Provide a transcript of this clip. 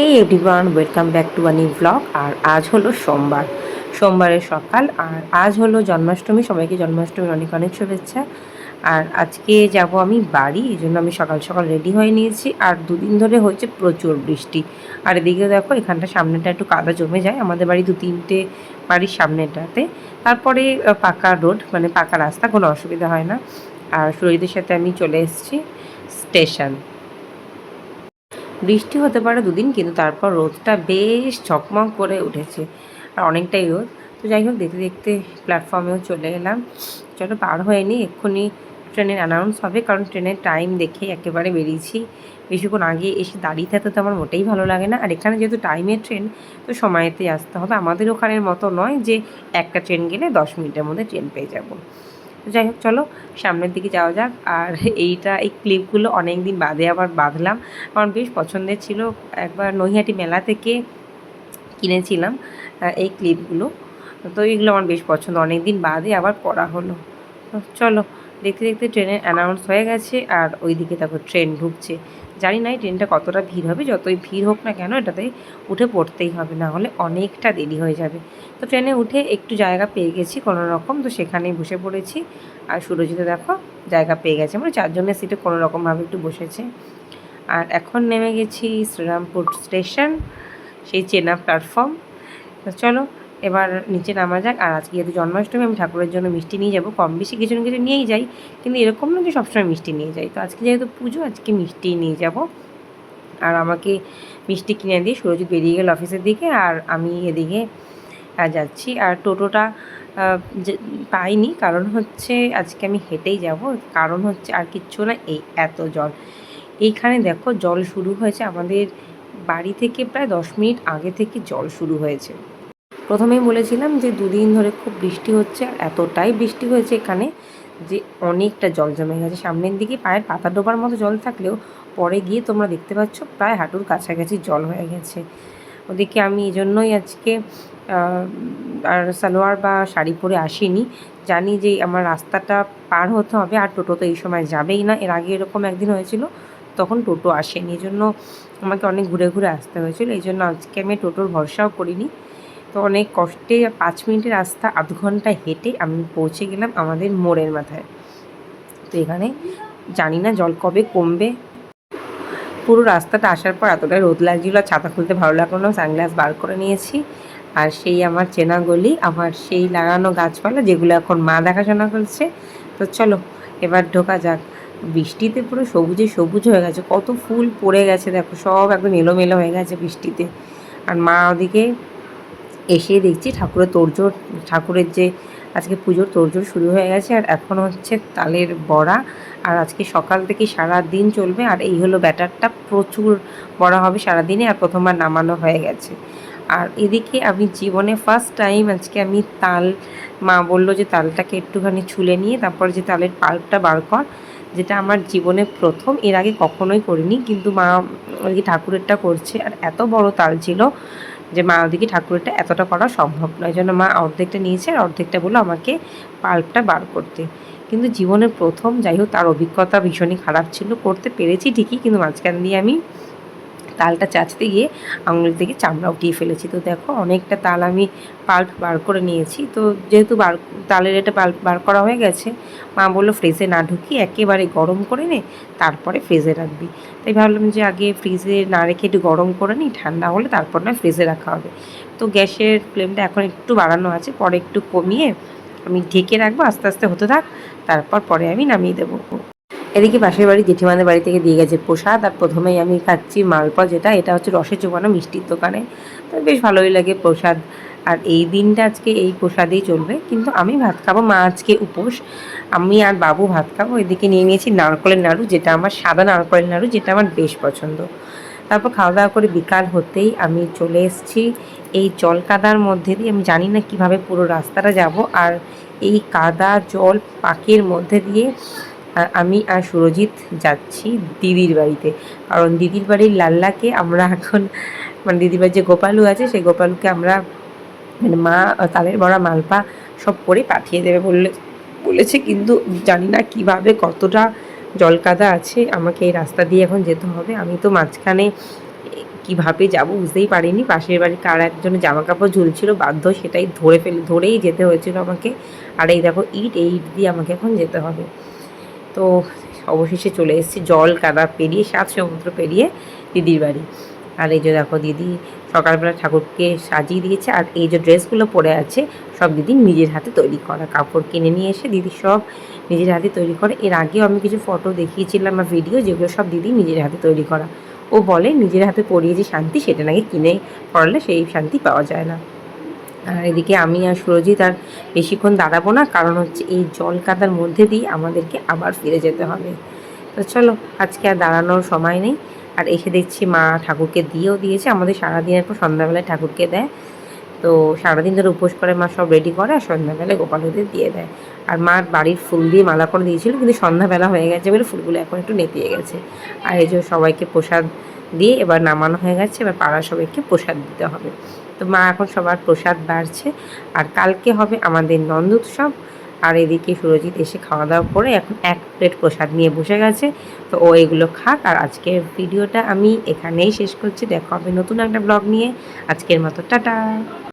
এই everyone welcome back to Annie blog আর আজ হলো সোমবার। সোমবারের সকাল, আর আজ হলো জন্মাষ্টমী। সবাইকে জন্মাষ্টমীর অনেক অনেক শুভেচ্ছা। আর আজকে যাব আমি বাড়ি, এই জন্য আমি সকাল সকাল রেডি হয়ে নিয়েছি। আর দুদিন ধরে হয়েছে প্রচুর বৃষ্টি। আর এদিকে দেখো, এখানটা সামনেটা একটু কাদা জমে যায়। আমাদের বাড়ি দু তিনটে বাড়ির সামনেটাতে। তারপরে পাকা রোড মানে পাকা রাস্তা, কোনো অসুবিধা হয় না। আর সুরজিতের সাথে আমি চলে এসেছি স্টেশন। বৃষ্টি হতে পারে দুদিন, কিন্তু তারপর রোদটা বেশ ঝকমক করে উঠেছে। আর অনেকটাই রোদ। তো যাই হোক, দেখতে দেখতে প্ল্যাটফর্মেও চলে এলাম। চলো পার হয়ে নি এক্ষুনি ট্রেনের অ্যানাউন্স হবে, কারণ ট্রেনের টাইম দেখে একেবারে বেরিয়েছি। বেশিক্ষণ আগে এসে দাঁড়িয়ে থাকতে তো আমার মোটেই ভালো লাগে না। আর এখানে যেহেতু টাইমের ট্রেন তো সময়তেই আসতে হবে। আমাদের ওখানের মতো নয় যে একটা ট্রেন গেলে দশ মিনিটের মধ্যে ট্রেন পেয়ে যাব। যাই হোক, চলো সামনের দিকে যাওয়া যাক। আর এইটা, এই ক্লিপগুলো অনেক দিন বাদে আবার বাঁধলাম। আমার বেশ পছন্দের ছিল। একবার নৈহাটি মেলা থেকে কিনেছিলাম এই ক্লিপগুলো। তো এগুলো আমার বেশ পছন্দ। অনেক দিন বাদে আবার পড়া হলো। চলো দেখতে দেখতে ট্রেনের অ্যানাউন্স হয়ে গেছে আর ওইদিকে দেখো ট্রেন ঢুকছে। জানি না ট্রেনটা কতটা ভিড় হবে, যতই ভিড় হোক না কেন এটাতে উঠে পড়তেই হবে, না হলে অনেকটা দেরি হয়ে যাবে। তো ট্রেনে উঠে একটু জায়গা পেয়ে গেছি কোনো রকম তো সেখানেই বসে পড়েছি। আর সুরজিতে দেখো জায়গা পেয়ে গেছে মানে চারজনের সিটে কোনো রকমভাবে একটু বসেছে। আর এখন নেমে গেছি শ্রীরামপুর স্টেশন সেই চেনা প্ল্যাটফর্ম তো চলো এবার নিচে নামা যাক, আর আজকে যেহেতু জন্মাষ্টমী, আমি ঠাকুরের জন্য মিষ্টি নিয়ে যাব। কম বেশি কিছু না কিছু নিয়েই যাই, কিন্তু এরকম না যে সবসময় মিষ্টি নিয়ে যাই। তো আজকে যেহেতু পুজো, আজকে মিষ্টি নিয়ে যাব। আর আমাকে মিষ্টি কিনে দিয়ে সুরজিৎ বেরিয়ে গেল অফিসের দিকে, আর আমি এদিকে যাচ্ছি। আর টোটোটা পাইনি, কারণ হচ্ছে আজকে আমি হেঁটেই যাব। কারণ হচ্ছে আর কিচ্ছু না, এই এত জল। এইখানে দেখো জল শুরু হয়েছে, আমাদের বাড়ি থেকে প্রায় দশ মিনিট আগে থেকে জল শুরু হয়েছে। প্রথমেই বলেছিলাম যে দুদিন ধরে খুব বৃষ্টি হচ্ছে আর এতটাই বৃষ্টি হয়েছে এখানে যে অনেকটা জল জমে গেছে। সামনের দিকে পায়ের পাতা ডোবার মতো জল থাকলেও পরে গিয়ে তোমরা দেখতে পাচ্ছ প্রায় হাঁটুর কাছাকাছি জল হয়ে গেছে। ওদিকে আমি এই জন্যই আজকে আর সালোয়ার বা শাড়ি পরে আসিনি। জানি যে আমার রাস্তাটা পার হতে হবে আর টোটো তো এই সময় যাবেই না। এর আগে এরকম একদিন হয়েছিল, তখন টোটো আসেনি। এই জন্য আমাকে অনেক ঘুরে ঘুরে আসতে হয়েছিল। এই জন্য আজকে আমি টোটোর ভরসাও করিনি। তো অনেক কষ্টে পাঁচ মিনিটের রাস্তা আধ ঘণ্টা হেঁটে আমি পৌঁছে গেলাম আমাদের মোড়ের মাথায়। তো এখানে জানি না জল কবে কমবে। পুরো রাস্তাটা আসার পর এতটাই রোদ লাগছিল, আর ছাতা খুলতে ভালো লাগল না, সানগ্লাস বার করে নিয়েছি। আর সেই আমার চেনা গলি, আমার সেই লাগানো গাছপালা যেগুলো এখন মা দেখাশোনা করছে। তো চলো, এবার ঢোকা যাক। বৃষ্টিতে পুরো সবুজে সবুজ হয়ে গেছে, কত ফুল পড়ে গেছে, দেখো সব একদম এলোমেলো হয়ে গেছে বৃষ্টিতে। আর মা ওদিকে এসে দেখছি ঠাকুরের তোড়জোড়, ঠাকুরের যে আজকে পুজোর তোড়জোড় শুরু হয়ে গেছে আর এখন হচ্ছে তালের বড়া আর আজকে সকাল থেকে সারা দিন চলবে আর এই হলো ব্যাটারটা, প্রচুর বড়া হবে সারা দিনে আর প্রথমবার নামানো হয়ে গেছে। আর এদিকে আমি জীবনে ফার্স্ট টাইম আজকে আমি তাল, মা বলল যে তালটাকে একটুখানি ছুলে নিয়ে তারপর যে তালের পাল্পটা বার কর, যেটা আমার জীবনে প্রথম, এর আগে কখনোই করিনি, কিন্তু মা ওদিকে ঠাকুরেরটা করছে আর এত বড় তাল ছিল যে মা ওদিকে ঠাকুরেরটা এতটা করা সম্ভব নয়। জন্য মা অর্ধেকটা নিয়েছে আর অর্ধেকটা বলো আমাকে পাল্পটা বার করতে। কিন্তু জীবনের প্রথম যাই হোক তার অভিজ্ঞতা ভীষণই খারাপ ছিল। করতে পেরেছি ঠিকই, কিন্তু মাঝখান দিয়ে আমি তালটা চাচতে গিয়ে আঙুলের থেকে চামড়া উঠিয়ে ফেলেছি। তো দেখো, অনেকটা তাল আমি পাল্প বার করে নিয়েছি। তো যেহেতু বার, তালের এটা পাল্প বার করা হয়ে গেছে, মা বলল, ফ্রিজে না ঢুকিয়ে একেবারে গরম করে নে, তারপরে ফ্রিজে রাখবি। তাই ভাবলাম যে আগে ফ্রিজে না রেখে একটু গরম করে নিই, ঠান্ডা হলে তারপর না ফ্রিজে রাখা হবে। তো গ্যাসের ফ্লেমটা এখন একটু বাড়ানো আছে, পরে একটু কমিয়ে আমি ঢেকে রাখব, আস্তে আস্তে হতে থাক, তারপর পরে আমি নামিয়ে দেবো। এদিকে পাশের বাড়ি জেঠিমাদের বাড়ি থেকে দিয়ে গেছে প্রসাদ, আর প্রথমেই আমি খাচ্ছি মালপা যেটা, এটা হচ্ছে রসে চোবানো মিষ্টির দোকানে। তো বেশ ভালোই লাগে প্রসাদ। আর এই দিনটা আজকে এই প্রসাদেই চলবে। কিন্তু আমি ভাত খাব, মা আজকে উপোস। আমি আর বাবু ভাত খাব। এদিকে নিয়ে নিয়েছি নারকলের নাড়ু, যেটা আমার সাদা নারকলের নাড়ু, যেটা আমার বেশ পছন্দ। তারপর খাওয়া দাওয়া করে বিকাল হতেই আমি চলে এসেছি। এই জল কাদার মধ্যে দিয়ে, আমি জানি না কীভাবে পুরো রাস্তাটা যাব। আর এই কাদা জল পাকের মধ্যে দিয়ে আহ, আমি আর সুরজিৎ যাচ্ছি দিদির বাড়িতে। কারণ দিদির বাড়ির লাল্লাকে আমরা এখন মানে দিদির বাড়ির যে গোপালু আছে সেই গোপালুকে আমরা মানে মা তালের বড়া মালপা সব করে পাঠিয়ে দেবে বললে বলেছে। কিন্তু জানি না কীভাবে কতটা জলকাদা আছে। আমাকে এই রাস্তা দিয়ে এখন যেতে হবে। আমি তো মাঝখানে কীভাবে যাব বুঝতেই পারিনি। পাশের বাড়ির কার একজনের জামা কাপড় ঝুলছিল বাধ্য সেটাই ধরে ফেলে ধরেই যেতে হয়েছিল আমাকে। আর এই দেখো ইট এই ইট দিয়ে আমাকে এখন যেতে হবে। তো অবশেষে চলে এসেছি জল, কাদা পেরিয়ে, সাত সমুদ্র পেরিয়ে দিদির বাড়ি। আর এই যে দেখো দিদি সকালবেলা ঠাকুরকে সাজিয়ে দিয়েছে, আর এই যে ড্রেসগুলো পরে আছে, সব দিদি নিজের হাতে তৈরি করা। কাপড় কিনে নিয়ে এসে দিদি সব নিজের হাতে তৈরি করে। এর আগেও আমি কিছু ফটো দেখিয়েছিলাম বা ভিডিও যেগুলো সব দিদি নিজের হাতে তৈরি করা। ও বলে, নিজের হাতে পরিয়ে যে শান্তি, সেটা নাকি কিনে পড়লে সেই শান্তি পাওয়া যায় না। আর এদিকে আমি আর সুরজিৎ আর বেশিক্ষণ দাঁড়াবো না, কারণ হচ্ছে এই জল কাদার মধ্যে দিয়ে আমাদেরকে আবার ফিরে যেতে হবে। তো চলো, আজকে আর দাঁড়ানোর সময় নেই। আর এসে দেখছি মা ঠাকুরকে দিয়েও দিয়েছে, আমাদের সারাদিনের পর সন্ধ্যাবেলায় ঠাকুরকে দেয়। তো সারাদিন ধরে উপোস করে মা সব রেডি করে আর সন্ধ্যাবেলায় গোপালদের দিয়ে দেয়। আর মার বাড়ির ফুল দিয়ে মালা করে দিয়েছিল, কিন্তু সন্ধ্যাবেলা হয়ে গেছে বলে ফুলগুলো এখন একটু নেতিয়ে গেছে। আর এই যে সবাইকে প্রসাদ দিয়ে এবার নামানো হয়ে গেছে, এবার পাড়া সবাইকে প্রসাদ দিতে হবে। তো মা, এখন সবার প্রসাদ বাড়ছে। আর কালকে হবে আমাদের নন্দোৎসব আর এদিকে সুরজিৎ এসে খাওয়া দাওয়া করে এখন এক প্লেট প্রসাদ নিয়ে বসে গেছে। তো ও এগুলো খাক। আর আজকের ভিডিওটা আমি এখানেই শেষ করছি। দেখা হবে নতুন একটা ব্লগ নিয়ে। আজকের মতো, টাটা!